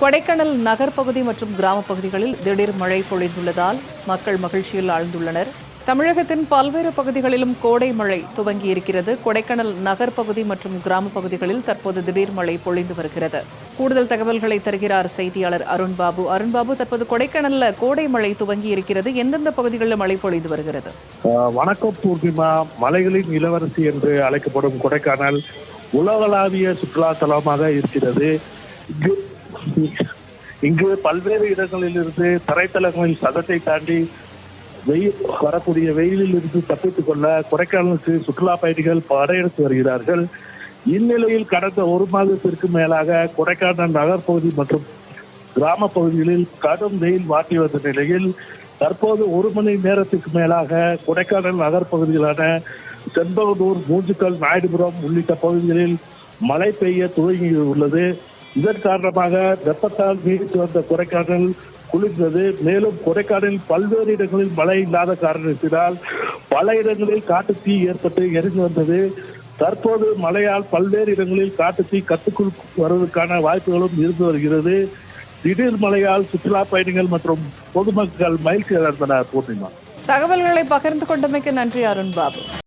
கொடைக்கானல் நகர்ப்பகுதி மற்றும் கிராமப் பகுதிகளில் திடீர் மழை பொழிந்துள்ளதால் மக்கள் மகிழ்ச்சியில் ஆழ்ந்துள்ளனர். தமிழகத்தின் பல்வேறு பகுதிகளிலும் கோடை மழை துவங்கி இருக்கிறது கொடைக்கானல் நகர்ப்பகுதி மற்றும் கிராமப் பகுதிகளில் தற்போது திடீர் மழை பொழிந்து வருகிறது. கூடுதல் தகவல்களை தருகிறார் செய்தியாளர் அருண்பாபு. அருண்பாபு தற்போது கொடைக்கானல்ல கோடை மழை துவங்கி இருக்கிறது எந்தெந்த பகுதிகளில் மழை பொழிந்து வருகிறது? வணக்கம் பூர்ணிமா. மலைகளின் இளவரசி என்று அழைக்கப்படும் கொடைக்கானல் உலகளாவிய சுற்றுலா தலமாக இருக்கிறது இங்கு பல்வேறு இடங்களில் இருந்து தரைத்தளங்களில் சதத்தை தாண்டி வெயில் வரக்கூடிய வெயிலில் இருந்து தப்பித்துக் கொள்ள கொடைக்கானலுக்கு சுற்றுலா பயணிகள் படையெடுத்து வருகிறார்கள். இந்நிலையில் கடந்த ஒரு மாதத்திற்கு மேலாக கொடைக்கானல் நகர்ப்பகுதி மற்றும் கிராம பகுதிகளில் கடும் வெயில் வாட்டி வந்த நிலையில் தற்போது ஒரு மணி நேரத்துக்கு மேலாக கொடைக்கானல் நகர்ப்பகுதிகளான செண்பகனூர் மூஞ்சுக்கல் நாயுடுபுரம் உள்ளிட்ட பகுதிகளில் மழை பெய்ய துவங்கி உள்ளது இதன் காரணமாக வெப்பத்தால் நீடித்து வந்த கொடைக்கானல் குளிர்ந்தது. மேலும் கொடைக்கானலில் பல்வேறு இடங்களில் மழை இல்லாத காரணத்தினால் பல இடங்களில் காட்டு தீ ஏற்பட்டு எரிந்து வந்தது. தற்போது மழையால் பல்வேறு இடங்களில் காட்டு தீ கட்டுக்குள் வருவதற்கான வாய்ப்புகளும் இருந்து வருகிறது. திடீர் மழையால் சுற்றுலா பயணிகள் மற்றும் பொதுமக்கள் மகிழ்ச்சி அடைந்தனர் பூர்ணிமா. தகவல்களை பகிர்ந்து கொண்டமைக்கு நன்றி அருண்பாபு.